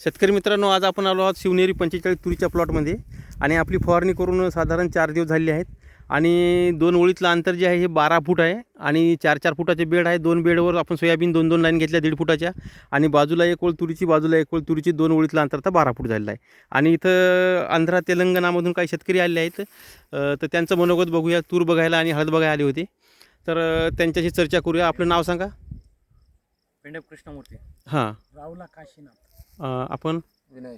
शेतकरी मित्रांनो आज आपण आलो आहोत शिवनेरी पंचेचाळीस तुरीच्या प्लॉटमध्ये आणि आपली फवारणी करून साधारण चार दिवस झाले आहेत. आणि दोन ओळीतलं अंतर जे आहे हे बारा फूट आहे आणि चार चार फुटाचे बेड आहे. दोन बेडवर आपण सोयाबीन दोन दोन लाईन घेतल्या दीड फुटाच्या. आणि बाजूला एक ओळ तुरीची बाजूला एक ओळ तुरीची दोन ओळीतलं अंतर तर बारा फूट झालेलं आहे. आणि इथं आंध्रा तेलंगणामधून काही शेतकरी आले आहेत. तर त्यांचं मनोगत बघूया तूर बघायला आणि हळद बघायला आले होते. तर त्यांच्याशी चर्चा करूया. आपलं नाव सांगा. पेंडप कृष्णमूर्ती. हां. राहुला काशीनाथ आपण? विनय.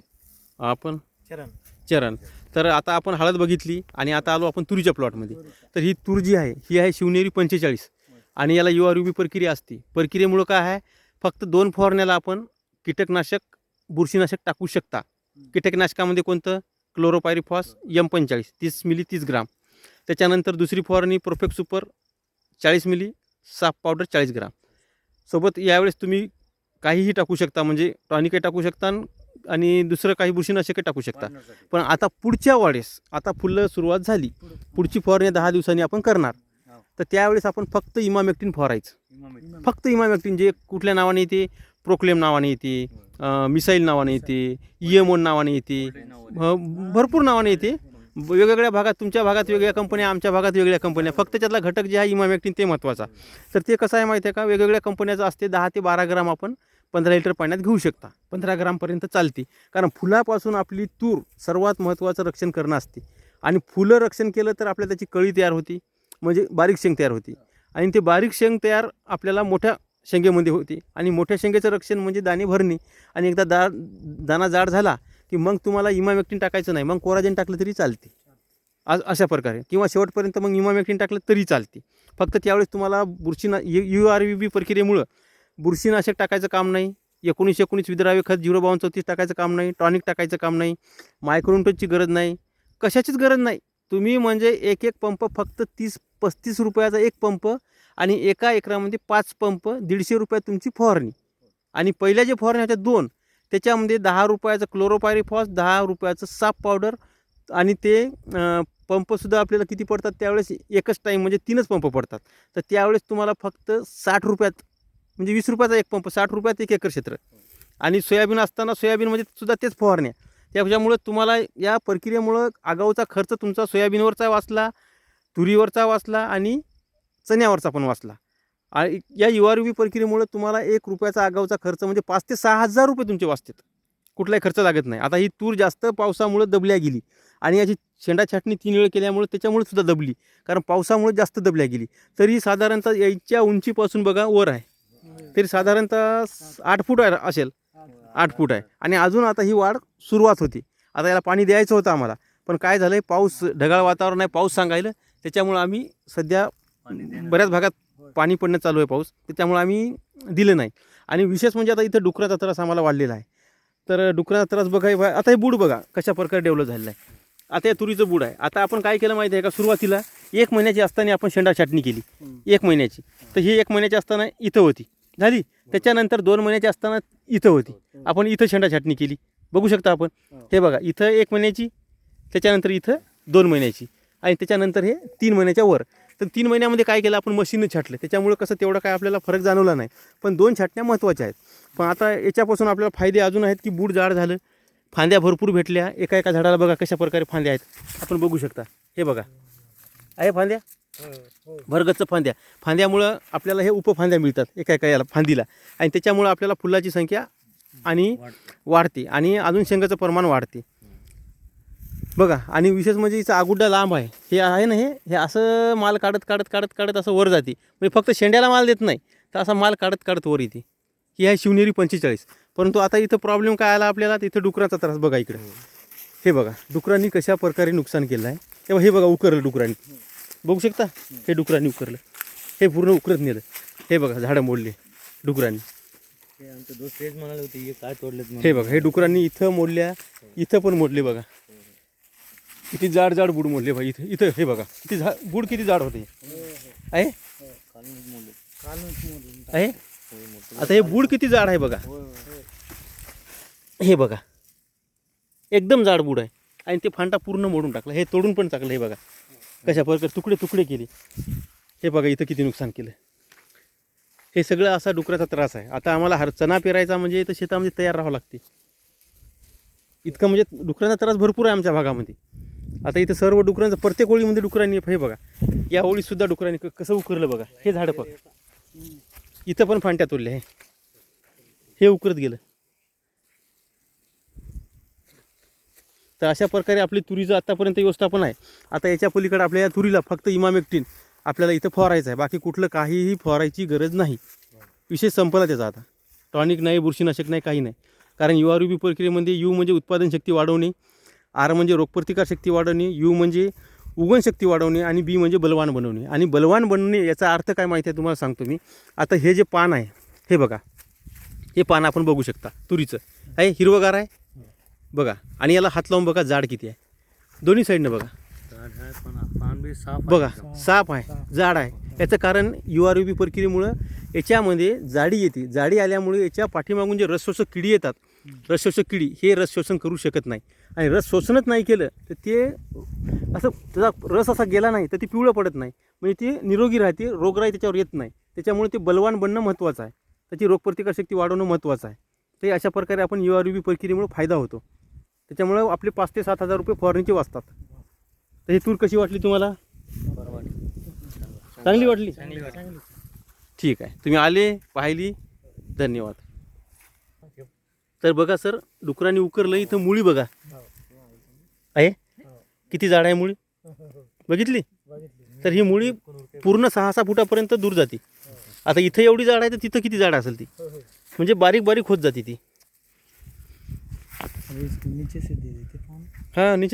आपण? चरण. चरण. तर आता आपण हळद बघितली आणि आता आलो आपण तुरीच्या प्लॉटमध्ये. तर ही तूर जी आहे ही आहे शिवनेरी पंचेचाळीस. आणि याला यू आर यू बी प्रक्रिया असते. प्रक्रियेमुळं काय आहे फक्त दोन फवारण्याला आपण कीटकनाशक बुरशीनाशक टाकू शकता. कीटकनाशकामध्ये कोणतं? क्लोरोपायरिफॉस एम पंचेचाळीस तीस मिली तीस ग्राम. त्याच्यानंतर दुसरी फवारणी परफेक्ट सुपर चाळीस मिली साफ पावडर चाळीस ग्राम. सोबत यावेळेस तुम्ही काहीही टाकू शकता म्हणजे टॉनिकही टाकू शकता आणि दुसरं काही बुरशीनाशकही टाकू शकता. पण आता पुढच्या वाढीस आता फुलं सुरुवात झाली पुढची फवारणी दहा दिवसांनी आपण करणार. हो. तर त्यावेळेस आपण फक्त इमामेक्टिन फवारायचं. फक्त इमामेक्टिन जे कुठल्या नावाने येते? प्रोक्लेम नावाने येते मिसाईल नावाने येते इएमओन नावाने येते भरपूर नावाने येते. वेगवेगळ्या भागात तुमच्या भागात वेगळ्या कंपन्या आमच्या भागात वेगळ्या कंपन्या. फक्त त्यातला घटक जे आहे इमामेक्टिन ते महत्त्वाचा. तर ते कसं आहे माहिती आहे का? वेगवेगळ्या कंपन्याचं असते दहा ते बारा ग्राम आपण पंधरा लिटर पाण्यात घेऊ शकता. पंधरा ग्रामपर्यंत चालते. कारण फुलापासून आपली तूर सर्वात महत्त्वाचं रक्षण करणं असते. आणि फुलं रक्षण केलं तर आपल्या त्याची कळी तयार होती. म्हणजे बारीक शेंग तयार होती. आणि ते बारीक शेंग तयार आपल्याला मोठ्या शेंगेमध्ये होते. आणि मोठ्या शेंगेचं रक्षण म्हणजे दाणे भरणे. आणि एकदा दा दाणा जाड झाला की मग तुम्हाला इमामेक्टिन टाकायचं नाही. मग कोराजेन टाकलं तरी चालते. आज अशा प्रकारे. किंवा शेवटपर्यंत मग इमामेक्टिन टाकलं तरी चालते. फक्त त्यावेळेस तुम्हाला बुरशीना U U R V B प्रक्रियेमुळं बुरशीनाशक टाकायचं काम नाही. एकोणीस एकोणीस विद्रावे खत झिरो बावन्न चौतीस टाकायचं काम नाही. टॉनिक टाकायचं काम नाही. मायक्रोन्टोजची गरज नाही. कशाचीच गरज नाही. तुम्ही म्हणजे एक एक पंप फक्त तीस पस्तीस रुपयाचा एक पंप आणि एका एकरामध्ये पाच पंप दीडशे रुपयात तुमची फवारणी. आणि पहिल्या जे फवारणी होत्या दोन त्याच्यामध्ये दहा रुपयाचं क्लोरोपायरिफॉस दहा रुपयाचं साप पावडर आणि ते पंपसुद्धा आपल्याला किती पडतात? त्यावेळेस एकच टाईम म्हणजे तीनच पंप पडतात. तर त्यावेळेस तुम्हाला फक्त साठ रुपयात म्हणजे वीस रुपयाचा एक पंप साठ रुपयात एक एकर क्षेत्र. आणि सोयाबीन असताना सोयाबीनमध्ये म्हणजे सुद्धा तेच फवारण्या त्याच्यामुळं तुम्हाला या प्रक्रियेमुळं आगाऊचा खर्च तुमचा सोयाबीनवरचा वाचला तुरीवरचा वाचला आणि चण्यावरचा पण वाचला. आणि या यू आर व्ही प्रक्रियेमुळं तुम्हाला एक रुपयाचा आगाऊचा खर्च म्हणजे पाच ते सहा हजार रुपये तुमचे वाचतात. कुठलाही खर्च लागत नाही. आता ही तूर जास्त पावसामुळं दबल्या गेली आणि याची शेंडा छाटणी तीन वेळ केल्यामुळे त्याच्यामुळे सुद्धा दबली. कारण पावसामुळे जास्त दबल्या गेली. तरी साधारणतः याच्या उंचीपासून बघा वर आहे. तरी साधारणतः स- आठ फूट आहे असेल आठ फूट आहे. आणि अजून आता ही वाढ सुरुवात होती. आता याला पाणी द्यायचं होतं आम्हाला. पण काय झालं आहे पाऊस ढगाळ वातावरण आहे पाऊस सांगायला त्याच्यामुळं आम्ही सध्या बऱ्याच भागात पाणी पडणं चालू आहे पाऊस. त्यामुळं आम्ही दिलं नाही. आणि विशेष म्हणजे आता इथं डुकराचा त्रास आम्हाला वाढलेला आहे. तर डुकराचा त्रास बघा आता हे बूड बघा कशा प्रकारे डेव्हलप झालेलं आहे. आता हे तुरीचं बूड आहे. आता आपण काय केलं माहिती आहे का? सुरुवातीला एक महिन्याची असताना आपण शेंडा छाटणी केली. एक महिन्याची. तर ही एक महिन्याची असताना इथं होती. झाली. त्याच्यानंतर दोन महिन्याची असताना इथं होती. आपण इथं शेंडा छाटणी केली. बघू शकता आपण. हे बघा इथं एक महिन्याची त्याच्यानंतर इथं दोन महिन्याची आणि त्याच्यानंतर हे तीन महिन्याच्या वर. तर तीन महिन्यामध्ये काय केलं आपण मशीननं छाटलं. त्याच्यामुळे कसं तेवढा काय आपल्याला फरक जाणवला नाही. पण दोन छाटण्या महत्त्वाच्या आहेत. पण आता याच्यापासून आपल्याला फायदे अजून आहेत की बूड जाड झालं फांद्या भरपूर भेटल्या एका एका झाडाला बघा कशा प्रकारे फांद्या आहेत. आपण बघू शकता. हे बघा. आहे फांद्या? भरगच्च फांद्या. फांद्यामुळं आपल्याला हे उपफांद्या मिळतात एका एका याला फांदीला. आणि त्याच्यामुळं आपल्याला फुलाची संख्या आणि वाढते. आणि अजून शेंगाचं प्रमाण वाढते. बघा आणि विशेष म्हणजे हिचा आगुड्डा लांब आहे. हे आहे ना हे? हे असं माल काढत काढत काढत काढत असं वर जाते. म्हणजे फक्त शेंड्याला माल देत नाही तर असा माल काढत काढत वर येते. ही आहे शिवनेरी पंचेचाळीस. परंतु आता इथं प्रॉब्लेम काय आला आपल्याला? तर इथं डुकराचा त्रास बघा इकडे. हे बघा डुकरांनी कशा प्रकारे नुकसान केलं आहे तेव्हा हे बघा उकरलं डुकरांनी. बघू शकता? हे डुकरांनी उकरलं. हे पूर्ण उकरत नेलं. हे बघा झाडं मोडले डुकरांनी. तेच म्हणाले होते हे काय. हे बघा हे डुकरांनी इथं मोडल्या इथं पण मोडले बघा. किती जाड जाड बुड मोडले भाई इथं इथं हे बघा. किती झा बुड किती जाड होते. आहे? आहे. आता हे बुड किती जाड आहे बघा. हे बघा. एकदम जाड बुड आहे. आणि ते फांटा पूर्ण मोडून टाकला. हे तोडून पण टाकलं हे बघा. कशा प्रकारे तुकडे तुकडे केले. हे बघा इथं किती नुकसान केलं हे सगळं असा डुकराचा त्रास आहे. आता आम्हाला हर चणा पेरायचा म्हणजे इथं शेतामध्ये तयार राहावं लागते. इतकं म्हणजे डुकरांचा त्रास भरपूर आहे आमच्या भागामध्ये. आता इथं सर्व डुकरांचं प्रत्येक ओळीमध्ये डुकरांनी हे बघा या ओळीसुद्धा डुकरांनी क- कसं उकरलं बघा. हे झाडं बघ. इथं पण फांट्या तोडल्या हे उकरत गेलं. तर अशा प्रकारे आपली तुरीचं आत्तापर्यंत व्यवस्थापन आहे. आता याच्या पलीकडे आपल्या या तुरीला फक्त इमामेक्टिन आपल्याला इथं फवारायचं आहे. बाकी कुठलं काहीही फवारायची गरज नाही. विषय संपला त्याचा आता. टॉनिक नाही बुरशीनाशक नाही काही नाही. कारण यू आर यू बी प्रक्रियेमध्ये यू म्हणजे उत्पादन शक्ती वाढवणे आर म्हणजे रोगप्रतिकार शक्ती वाढवणे यू म्हणजे उगन शक्ती वाढवणे आणि बी म्हणजे बलवान बनवणे. आणि बलवान बनवणे याचा अर्थ काय माहिती आहे तुम्हाला सांगतो मी. आता हे जे पान आहे हे बघा. हे पान आपण बघू शकता. तुरीचं. आहे हिरवगार आहे? बघा आणि याला हात लावून बघा जाड किती आहे. दोन्ही साईडनं बघा. झाड आहे पण पान बी साफ आहे बघा एकदम. साप आहे जाड आहे. याचं कारण यू आर यू बी प्रक्रियेमुळं याच्यामध्ये जाडी येते. जाडी आल्यामुळे याच्या पाठीमागून जे रसशोषक किडी येतात रसशोषक किडी हे रस शोषण करू शकत नाही. आणि रस शोषणच नाही केलं तर ते असं त्याचा रस असा गेला नाही तर ती पिवळं पडत नाही. म्हणजे ते निरोगी राहते रोगराई त्याच्यावर येत नाही. त्याच्यामुळे ते बलवान बनणं महत्त्वाचं आहे. त्याची रोगप्रतिकारशक्ती वाढवणं महत्त्वाचं आहे. ते अशा प्रकारे आपण यू आर यू बी प्रक्रियेमुळे फायदा होतो. त्याच्यामुळं आपले पाच ते सात हजार रुपये फवारणीचे वाचतात. तर ही तूर कशी वाटली तुम्हाला? बरं चांगली वाटली? चांगली वाटली ठीक आहे. तुम्ही आले पाहिली. धन्यवाद. तर बघा सर डुकरांनी उकरलं इथं मुळी बघा. आहे? किती जाड आहे मुळी? बघितली? तर ही मुळी पूर्ण सहा सहा फुटापर्यंत दूर जाते. आता इथं एवढी जाड आहे तर तिथं किती जाड असेल ती? म्हणजे बारीक बारीक होत जाते ती. नीचे से दे देते पान हां निश्चित